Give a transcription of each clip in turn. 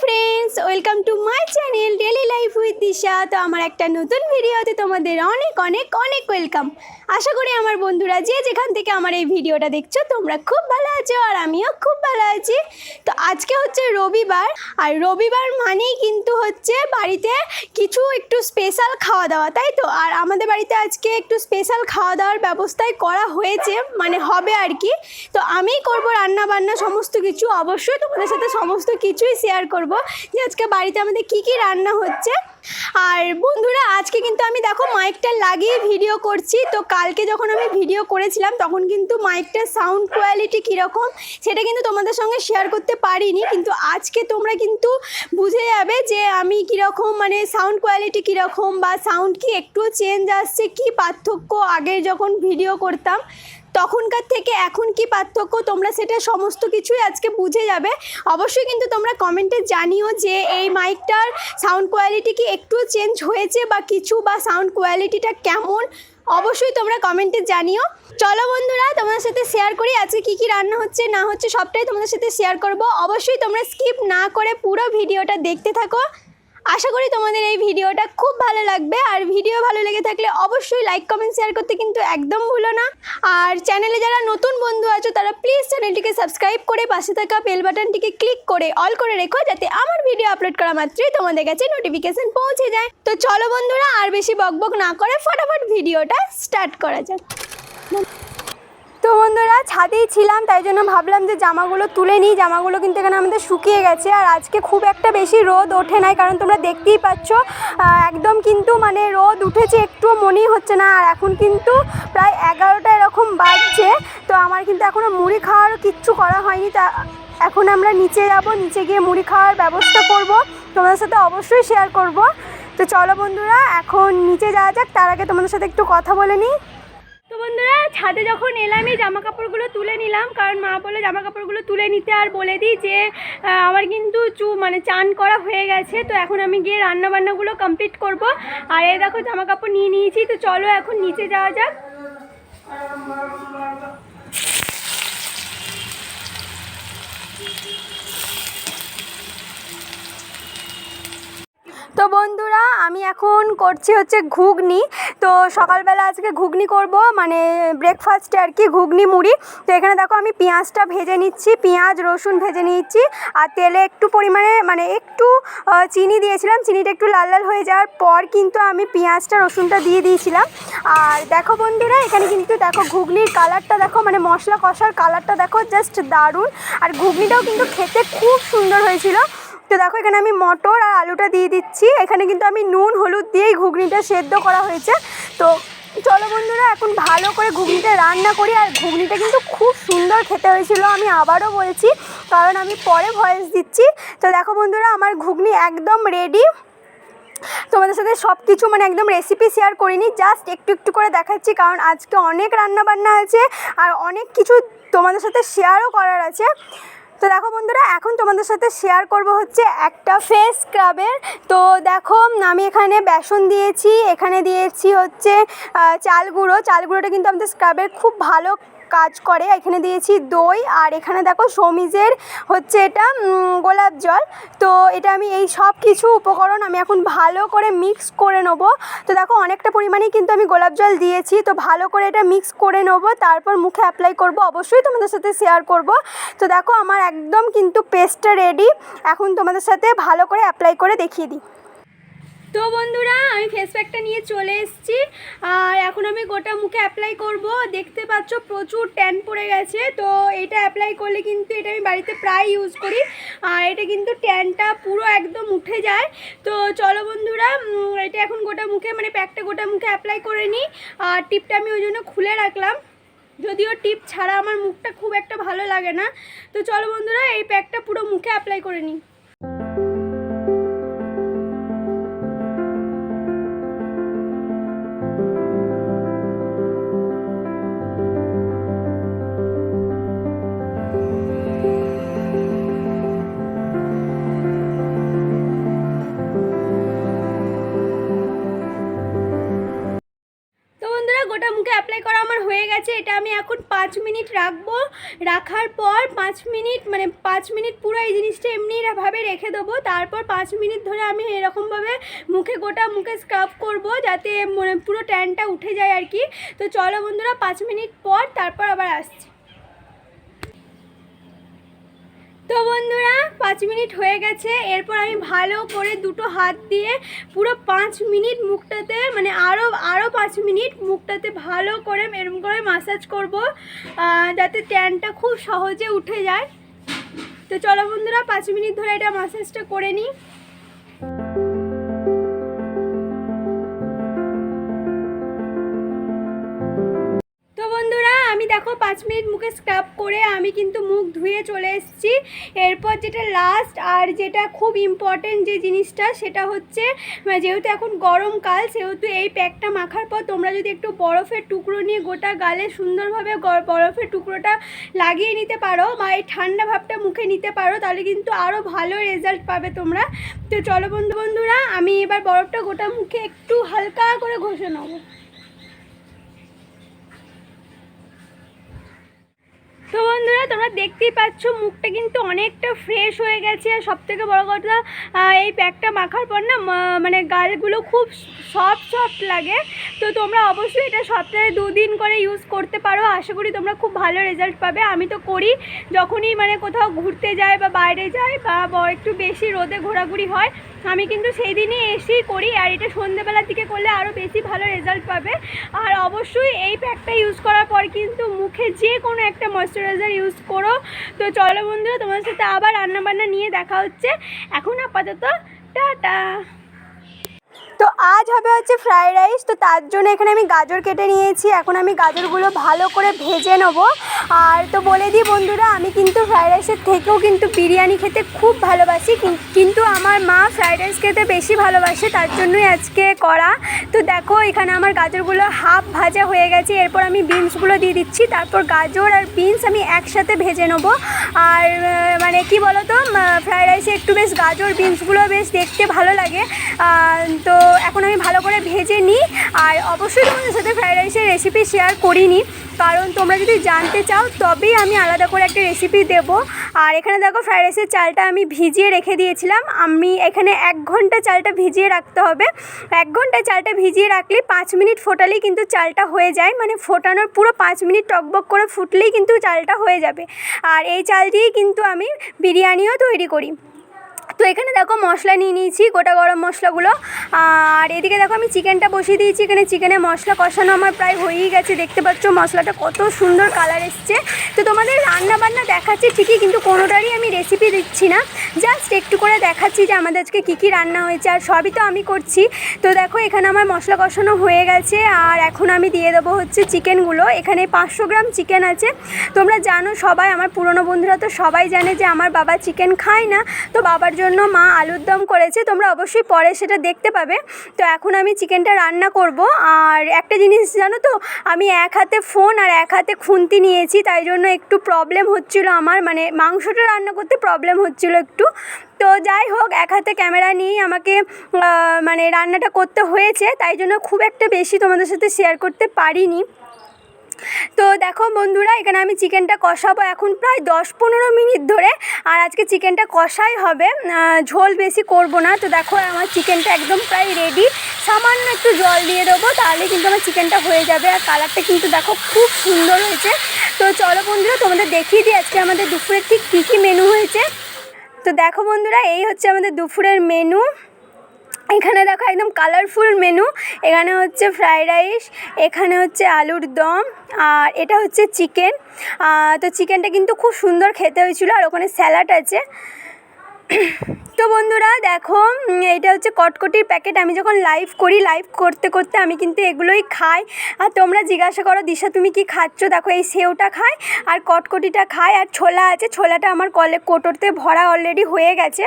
Free. Friends welcome to my channel daily life with Disha তো আমার একটা নতুন ভিডিওতে তোমাদের অনেক অনেক অনেক ওয়েলকাম আশা করি আমার বন্ধুরা যে যেখান থেকে আমার এই ভিডিওটা দেখছ, তোমরা খুব ভালো আছো আর আমিও খুব ভালো আছি। তো আজকে হচ্ছে রবিবার, আর রবিবার মানেই কিন্তু হচ্ছে বাড়িতে কিছু একটু স্পেশাল খাওয়া দাওয়া, তাই তো? আর আমাদের বাড়িতে আজকে একটু স্পেশাল খাওয়া দাওয়ার ব্যবস্থাই করা হয়েছে মানে হবে আর কি। তো আমিই করব রান্না বান্না সমস্ত কিছু অবশ্যই তোমাদের সাথে সমস্ত কিছুই শেয়ার করব। আজকে বাড়িতে আমাদের কি কি রান্না হচ্ছে? আর বন্ধুরা, আজকে কিন্তু আমি দেখো মাইকটা লাগিয়ে ভিডিও করছি। তো কালকে যখন আমি ভিডিও করেছিলাম, তখন কিন্তু মাইকটার সাউন্ড কোয়ালিটি কীরকম, সেটা কিন্তু তোমাদের সঙ্গে শেয়ার করতে পারিনি। কিন্তু আজকে তোমরা কিন্তু বুঝে যাবে যে আমি কীরকম মানে সাউন্ড কোয়ালিটি কীরকম বা সাউন্ড কি একটু চেঞ্জ আসছে, কি পার্থক্য আগের যখন ভিডিও করতাম। তখনকার থেকে এখন কি পার্থক্য? তোমরা সেটা সমস্ত কিছুই আজকে বুঝে যাবে। অবশ্যই কিন্তু তোমরা কমেন্টে জানিও যে এই মাইকটার সাউন্ড কোয়ালিটি কি একটু চেঞ্জ হয়েছে বা কিছু বা সাউন্ড কোয়ালিটিটা কেমন? অবশ্যই তোমরা কমেন্টে জানিও। চলো বন্ধুরা, তোমাদের সাথে শেয়ার করি আজকে কি কি রান্না হচ্ছে, না হচ্ছে সবটাই তোমাদের সাথে শেয়ার করব। অবশ্যই তোমরা স্কিপ না করে পুরো ভিডিওটা দেখতে থাকো। আশা করি তোমাদের এই ভিডিওটা খুব ভালো লাগবে। আর ভিডিও ভালো লেগে থাকলে অবশ্যই লাইক কমেন্ট শেয়ার করতে কিন্তু একদম ভুলো না। আর চ্যানেলে যারা নতুন বন্ধু আছো, তারা প্লিজ চ্যানেলটিকে সাবস্ক্রাইব করে পাশে থাকা বেল বাটনটিকে ক্লিক করে অল করে রেখো, যাতে আমার ভিডিও আপলোড করা মাত্রই তোমাদের কাছে নোটিফিকেশন পৌঁছে যায়। তো চলো বন্ধুরা, আর বেশি বকবক না করে ফটাফট ভিডিওটা স্টার্ট করা যাক। তো বন্ধুরা, ছাদেই ছিলাম, তাই জন্য ভাবলাম যে জামাগুলো তুলে নিই। জামাগুলো কিন্তু এখানে আমাদের শুকিয়ে গেছে আর আজকে খুব একটা বেশি রোদ ওঠে নাই, কারণ তোমরা দেখতেই পাচ্ছ একদম কিন্তু মানে রোদ উঠেছে, একটুও মনেই হচ্ছে না। আর এখন কিন্তু প্রায় এগারোটা এরকম বাজছে, তো আমার কিন্তু এখনও মুড়ি খাওয়ারও কিচ্ছু করা হয়নি। তা এখন আমরা নিচে যাব, নিচে গিয়ে মুড়ি খাওয়ার ব্যবস্থা করব। তোমাদের সাথে অবশ্যই শেয়ার করব। তো চলো বন্ধুরা, এখন নিচে যাওয়া যাক, তার আগে তোমাদের সাথে একটু কথা বলে নিই। তো বন্ধুরা, ছাদে যখন এলাম, এই জামা কাপড়গুলো তুলে নিলাম, কারণ মা বলে জামা কাপড়গুলো তুলে নিতে আর বলে দিই যে আমার কিন্তু চু মানে চান করা হয়ে গেছে, তো এখন আমি গিয়ে রান্নাবান্নাগুলো কমপ্লিট করব। আর এই দেখো জামা কাপড় নিয়ে নিয়েছি, তো চলো এখন নিচে যাওয়া যাক। তো বন্ধুরা, আমি এখন করছি হচ্ছে ঘুগনি। তো সকালবেলা আজকে ঘুগনি করব মানে ব্রেকফাস্টে আর কি, ঘুগনি মুড়ি। তো এখানে দেখো আমি পেঁয়াজটা ভেজে নিচ্ছি, পেঁয়াজ, রসুন ভেজে নিচ্ছি, আর তেলে একটু পরিমাণে মানে একটু চিনি দিয়েছিলাম, চিনিটা একটু লাল লাল হয়ে যাওয়ার পর কিন্তু আমি পেঁয়াজটা, রসুনটা দিয়ে দিয়েছিলাম। আর দেখো বন্ধুরা, এখানে কিন্তু দেখো ঘুগনির কালারটা দেখো মানে মশলা কষার কালারটা দেখো জাস্ট দারুণ। আর ঘুগনিটাও কিন্তু খেতে খুব সুন্দর হয়েছিল। তো দেখো, এখানে আমি মটর আর আলুটা দিয়ে দিচ্ছি। এখানে কিন্তু আমি নুন, হলুদ দিয়েই ঘুগনিটা সেদ্ধ করা হয়েছে। তো চলো বন্ধুরা, এখন ভালো করে ঘুগনিটা রান্না করি। আর ঘুগনিটা কিন্তু খুব সুন্দর খেতে হয়েছিল, আমি আবারও বলছি, কারণ আমি পরে ভয়েস দিচ্ছি। তো দেখো বন্ধুরা, আমার ঘুগনি একদম রেডি তোমাদের সাথে সব কিছু মানে একদম রেসিপি শেয়ার করিনি জাস্ট একটু একটু করে দেখাচ্ছি, কারণ আজকে অনেক রান্না বান্না আছে, আর অনেক কিছু তোমাদের সাথে শেয়ারও করার আছে। তো দেখো বন্ধুরা, এখন তোমাদের সাথে শেয়ার করব হচ্ছে একটা ফেস স্ক্রাবের তো দেখো, আমি এখানে বেসন দিয়েছি, এখানে দিয়েছি হচ্ছে চাল গুঁড়ো। চাল গুঁড়োটা কিন্তু আমাদের স্ক্রাবের খুব ভালো কাজ করে, এখানে দিয়েছি দই, আর এখানে দেখো সমিজের হচ্ছে এটা গোলাপ জল। তো এটা আমি এই সব কিছু উপকরণ আমি এখন ভালো করে মিক্স করে নেব। তো দেখো অনেকটা পরিমাণেই কিন্তু আমি গোলাপ জল দিয়েছি, তো ভালো করে এটা মিক্স করে নেব, তারপর মুখে অ্যাপ্লাই করব। অবশ্যই তোমাদের সাথে শেয়ার করব। তো দেখো আমার একদম কিন্তু পেস্টটা রেডি এখন তোমাদের সাথে ভালো করে অ্যাপ্লাই করে দেখিয়ে দিই। তো বন্ধুরা, আমি ফেস প্যাকটা নিয়ে চলে এসেছি। আর এখন আমি গোটা মুখে অ্যাপ্লাই করব। দেখতে পাচ্ছ প্রচুর ট্যান পড়ে গেছে। তো এটা অ্যাপ্লাই করলে কিন্তু এটা আমি বাড়িতে প্রায় ইউজ করি। আর এটা কিন্তু ট্যানটা পুরো একদম উঠে যায়। তো চলো বন্ধুরা এটা এখন গোটা মুখে মানে প্যাকটা গোটা মুখে অ্যাপ্লাই করে নিই। আর টিপটা আমি ওই জন্য খুলে রাখলাম। যদিও টিপ ছাড়া আমার মুখটা খুব একটা ভালো লাগে না। তো চলো বন্ধুরা, এই প্যাকটা পুরো মুখে অ্যাপ্লাই করে নিই। তো মুখে অ্যাপ্লাই করা আমার হয়ে গেছে গেছে এটা আমি এখন পাঁচ মিনিট রাখব। রাখার পর পাঁচ মিনিট মানে পাঁচ মিনিট পুরো এই জিনিসটা এমনিভাবে রেখে দেবো। তারপর পাঁচ মিনিট ধরে আমি এরকমভাবে মুখে গোটা মুখে স্ক্রাব করব, যাতে মানে পুরো ট্যানটা উঠে যায় আর কি। তো চলো বন্ধুরা, পাঁচ মিনিট পর তারপর আবার আসছি তো বন্ধুরা পাঁচ মিনিট হয়ে গেছে, এরপর আমি ভালো করে দুটো হাত দিয়ে পুরো পাঁচ মিনিট মুখটাতে মানে আরও আরও পাঁচ মিনিট মুখটাতে ভালো করে এরম করে মাসাজ করব যাতে ট্যানটা খুব সহজে উঠে যায়। তো চলো বন্ধুরা, পাঁচ মিনিট ধরে এটা মাসাজটা করে নিই। দেখো পাঁচ মিনিট মুখে স্ক্রাব করে আমি কিন্তু মুখ ধুয়ে চলে এসেছি। এরপর যেটা লাস্ট আর যেটা খুব ইম্পর্টেন্ট যে জিনিসটা সেটা হচ্ছে মানে যেহেতু এখন গরমকাল সেহেতু এই প্যাকটা মাখার পর তোমরা যদি একটু বরফের টুকরো নিয়ে গোটা গালে সুন্দরভাবে বরফের টুকরোটা লাগিয়ে নিতে পারো বা এই ঠান্ডা ভাবটা মুখে নিতে পারো, তাহলে কিন্তু আরও ভালো রেজাল্ট পাবে তোমরা। তো চলো বন্ধু বন্ধুরা আমি এবার বরফটা গোটা মুখে একটু হালকা করে ঘষে নেব। তো বন্ধুরা, তোমরা দেখতেই পাচ্ছ, মুখটা কিন্তু অনেকটা ফ্রেশ হয়ে গেছে। আর সব থেকে বড়ো কথা এই প্যাকটা মাখার পর না মানে গালগুলো খুব সফট সফট লাগে। তো তোমরা অবশ্যই এটা সপ্তাহে দুদিন করে ইউজ করতে পারো। আশা করি তোমরা খুব ভালো রেজাল্ট পাবে। আমি তো করি, যখনই মানে কোথাও ঘুরতে যাই বা বাইরে যাই বা একটু বেশি রোদে ঘোরাঘুরি হয় আমি কিন্তু সেই দিনই এসেই করি, আর এটা সন্ধ্যেবেলার দিকে করলে আরও বেশি ভালো রেজাল্ট পাবে। আর অবশ্যই এই প্যাকটা ইউজ করার পর কিন্তু মুখে যে কোনো একটা ময়শ্চারাইজার ইউজ করো। তো চলো বন্ধুরা তোমার সাথে আবার রান্নাবান্না নিয়ে দেখা হচ্ছে। এখন আপাতত, টাটা! তো আজ হবে হচ্ছে ফ্রায়েড রাইস তো তার জন্য এখানে আমি গাজর কেটে নিয়েছি। এখন আমি গাজরগুলো ভালো করে ভেজে নেব। আর তো বলে দিই বন্ধুরা, আমি কিন্তু ফ্রায়েড রাইসের থেকেও কিন্তু বিরিয়ানি খেতে খুব ভালোবাসি, কিন- কিন্তু আমার মা ফ্রায়েড রাইস খেতে বেশি ভালোবাসে, তার জন্যই আজকে করা তো দেখো, এখানে আমার গাজরগুলো হাফ ভাজা হয়ে গেছে, এরপর আমি বিনসগুলো দিয়ে দিচ্ছি, তারপর গাজর আর বিনস আমি একসাথে ভেজে নেব। আর মানে কি বলো তো ফ্রাইড রাইসে একটু বেশ গাজর বিনসগুলো বেশ দেখতে ভালো লাগে। তো এখন আমি ভালো করে ভেজে নিই আর অবশ্যই তোমাদের সাথে ফ্রাইড রাইসের রেসিপি শেয়ার করিনি। কারণ তোমরা যদি জানতে চাও, তবেই আমি আলাদা করে একটা রেসিপি দেব। আর এখানে দেখো ফ্রাইড রাইসের চালটা আমি ভিজিয়ে রেখে দিয়েছিলাম। আমি এখানে এক ঘণ্টা চালটা ভিজিয়ে রাখতে হবে। এক ঘণ্টা চালটা ভিজিয়ে রাখলে পাঁচ মিনিট ফোটালেই কিন্তু চালটা হয়ে যায়। মানে ফোটানোর পুরো পাঁচ মিনিট টকবক করে ফুটলেই কিন্তু চালটা হয়ে যাবে। আর এই চাল দিয়েই কিন্তু আমি বিরিয়ানিও তৈরি করি। তো এখানে দেখো মশলা নিয়ে নিয়েছি, গোটা গরম মশলাগুলো। আর এদিকে দেখো আমি চিকেনটা বসিয়ে দিয়েছি, এখানে চিকেনে মশলা কষানো আমার প্রায় হয়েই গেছে। দেখতে পাচ্ছ মশলাটা কত সুন্দর কালার এসছে। তো তোমাদের রান্না বান্না দেখাচ্ছি ঠিকই, কিন্তু কোনোটারই আমি রেসিপি দিচ্ছি না। জাস্ট একটু করে দেখাচ্ছি যে আমাদের আজকে কী কী রান্না হয়েছে, আর সবই তো আমি করছি। তো দেখো এখানে আমার মশলা কষানো হয়ে গেছে, আর এখন আমি দিয়ে দেবো হচ্ছে চিকেনগুলো। এখানে পাঁচশো গ্রাম চিকেন আছে। তোমরা জানো সবাই, আমার পুরনো বন্ধুরা তো সবাই জানে যে আমার বাবা চিকেন খায় না। তো বাবার জন্য মা আলুর দম করেছে, তোমরা অবশ্যই পরে সেটা দেখতে পাবে। তো এখন আমি চিকেনটা রান্না করব। আর একটা জিনিস জানো তো, আমি এক হাতে ফোন আর এক হাতে খুন্তি নিয়েছি, তাই জন্য একটু প্রবলেম হচ্ছিল আমার মানে মাংসটা রান্না করতে প্রবলেম হচ্ছিল একটু। তো যাই হোক, এক হাতে ক্যামেরা নিয়েই আমাকে মানে রান্নাটা করতে হয়েছে, তাই জন্য খুব একটা বেশি তোমাদের সাথে শেয়ার করতে পারিনি। তো দেখো বন্ধুরা, এখানে আমি চিকেনটা কষাবো এখন প্রায় দশ পনেরো মিনিট ধরে। আর আজকে চিকেনটা কষাই হবে। ঝোল বেশি করব না। তো দেখো, আমার চিকেনটা একদম প্রায় রেডি সামান্য একটু জল দিয়ে দেবো, তাহলে কিন্তু আমার চিকেনটা হয়ে যাবে। আর কালারটা কিন্তু দেখো খুব সুন্দর হয়েছে। তো চলো বন্ধুরা, তোমাদের দেখিয়ে দিই আজকে আমাদের দুপুরের ঠিক কী কী মেনু হয়েছে। তো দেখো বন্ধুরা, এই হচ্ছে আমাদের দুপুরের মেনু এখানে দেখো একদম কালারফুল মেনু এখানে হচ্ছে ফ্রায়েড রাইস এখানে হচ্ছে আলুর দম। আর এটা হচ্ছে চিকেন। তো চিকেনটা কিন্তু খুব সুন্দর খেতে হয়েছিল আর ওখানে স্যালাড আছে। তো বন্ধুরা, দেখো এটা হচ্ছে কটকটির প্যাকেট। আমি যখন লাইভ করি লাইভ করতে করতে আমি কিন্তু এগুলোই খাই। আর তোমরা জিজ্ঞাসা করো, দিশা, তুমি কি খাচ্ছ? দেখো, এই সেওটা খাই আর কটকটিটা খাই আর ছোলা আছে, ছোলাটা আমার কলে কোটোতে ভরা অলরেডি হয়ে গেছে।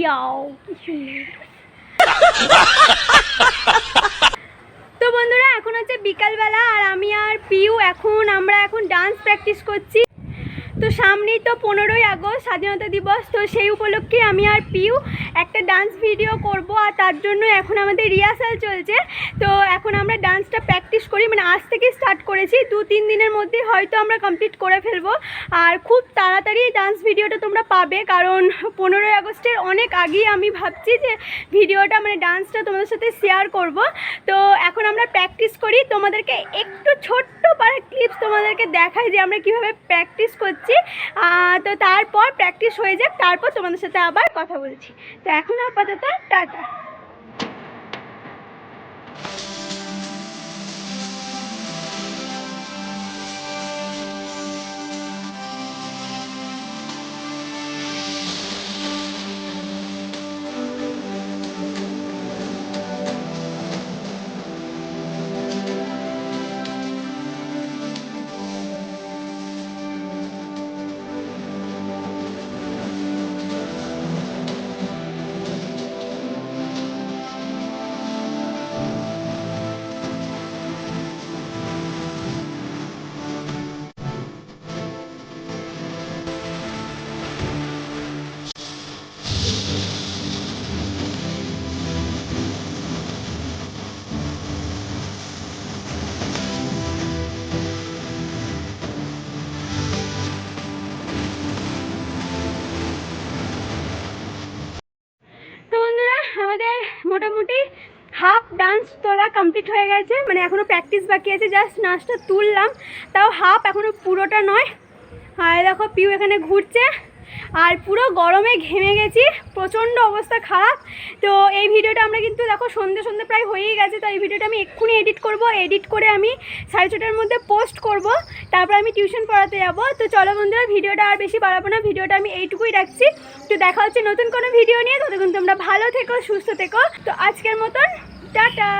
ইয়াও বন্ধুরা এখন হচ্ছে বিকালবেলা আর আমি আর পিউ এখন আমরা এখন ডান্স প্র্যাকটিস করছি। তো সামনেই তো পনেরোই আগস্ট, স্বাধীনতা দিবস, তো সেই উপলক্ষে আমি আর পিউ একটা ডান্স ভিডিও করব আর তার জন্য এখন আমাদের রিহার্সাল চলছে। তো এখন আমরা ডান্সটা প্র্যাকটিস করি মানে আজ থেকে স্টার্ট করেছি। দু, তিন দিনের মধ্যে হয়তো আমরা কমপ্লিট করে ফেলব। আর খুব তাড়াতাড়ি ডান্স ভিডিওটা তোমরা পাবে, কারণ পনেরোই আগস্টের অনেক আগেই আমি ভাবছি যে ভিডিওটা মানে ডান্সটা তোমাদের সাথে শেয়ার করব। তো এখন আমরা প্র্যাকটিস করি। তোমাদেরকে একটু ছোট্ট পারে ক্লিপস তোমাদেরকে দেখাই যে আমরা কীভাবে প্র্যাকটিস করছি। আহ, তো তারপর প্র্যাকটিস হয়ে যাক তারপর তোমাদের সাথে আবার কথা বলছি। তো এখন আপাতত টাটা। ডান্স তোলা কমপ্লিট হয়ে গেছে মানে এখনও প্র্যাকটিস বাকি আছে জাস্ট নাচটা তুললাম, তাও হাফ এখনও পুরোটা নয়। আর দেখো পিউ এখানে ঘুরছে, আর পুরো গরমে ঘেমে গেছি, প্রচণ্ড অবস্থা খারাপ। তো এই ভিডিওটা আমরা কিন্তু দেখো সন্ধে সন্ধে প্রায় হয়েই গেছে, তো এই ভিডিওটা আমি এক্ষুনি এডিট করব এডিট করে আমি সাড়ে ছটার মধ্যে পোস্ট করব, তারপর আমি টিউশন পড়াতে যাব। তো চলো বন্ধুরা, ভিডিওটা আর বেশি বাড়াবো না, ভিডিওটা আমি এইটুকুই রাখছি। তো দেখা হচ্ছে নতুন কোনো ভিডিও নিয়ে, ততক্ষণ তোমরা ভালো থেকো, সুস্থ থেকো। তো আজকের মতন টাটা